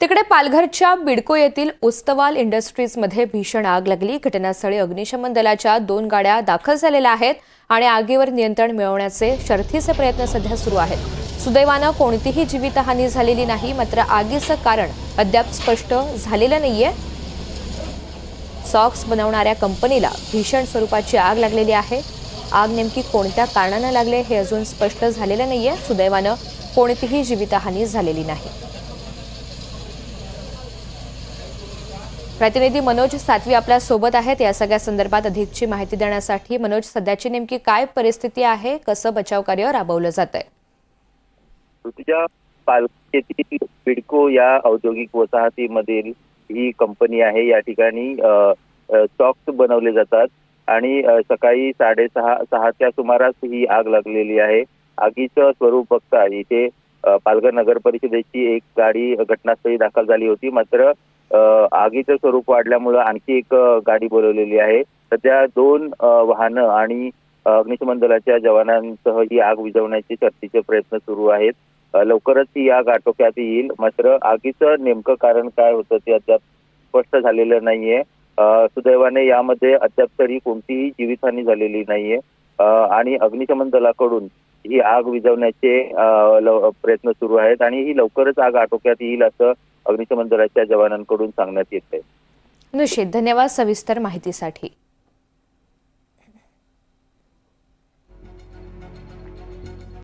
तिकडे पालघरच्या बिडको येथील उस्तवाल इंडस्ट्रीजमध्ये भीषण आग लागली. घटनास्थळी अग्निशमन दलाच्या दोन गाड्या दाखल झालेल्या आहेत आणि आगीवर नियंत्रण मिळवण्याचे शर्थीचे प्रयत्न सध्या सुरू आहेत. सुदैवानं कोणतीही जीवितहानी झालेली नाही मात्र आगीचं कारण अद्याप स्पष्ट झालेलं नाहीये. सॉक्स बनवणाऱ्या कंपनीला भीषण स्वरूपाची आग लागलेली आहे. आग नेमकी कोणत्या कारणानं लागले हे अजून स्पष्ट झालेलं नाहीये. सुदैवानं कोणतीही जीवितहानी झालेली नाही. प्रतिनिधी मनोज सातवी आपल्यासोबत आहेत. या सगळ्या संदर्भात अधिकची माहिती देण्यासाठी मनोज सध्याची नेमकी काय परिस्थिती आहे? कसं बचाव कार्य राबवलं जात आहे पालखेतील पिडको या औद्योगिक वसाहतीमधील ही कंपनी आहे. या ठिकाणी स्टॉक्स बनवले जातात आणि सकाळी साडेसहा सहाच्या सुमारास ही आग लागलेली आहे. आगीचं स्वरूप बघता इथे पालघर नगर परिषदेची एक गाडी घटनास्थळी दाखल झाली होती. मात्र आगीचं स्वरूप वाढल्यामुळं आणखी एक गाडी बोलवलेली आहे. सध्या दोन वाहनं आणि अग्निशमन दलाच्या जवानांसह ही आग विझवण्याची शर्थीचे प्रयत्न सुरू आहेत. लवकरच ही आग आटोक्यात येईल. मात्र आगीचं नेमकं कारण काय होतं ते अद्याप स्पष्ट झालेलं नाहीये. सुदैवाने यामध्ये अद्याप तरी कोणतीही जीवितहानी झालेली नाहीये. आणि अग्निशमन दलाकडून ही आग विझवण्याचे प्रयत्न सुरू आहेत आणि ही लवकरच आग आटोक्यात येईल असं अग्निशमन दलाच्या जवानांकडून सांगण्यात येत आहे धन्यवाद सविस्तर माहितीसाठी.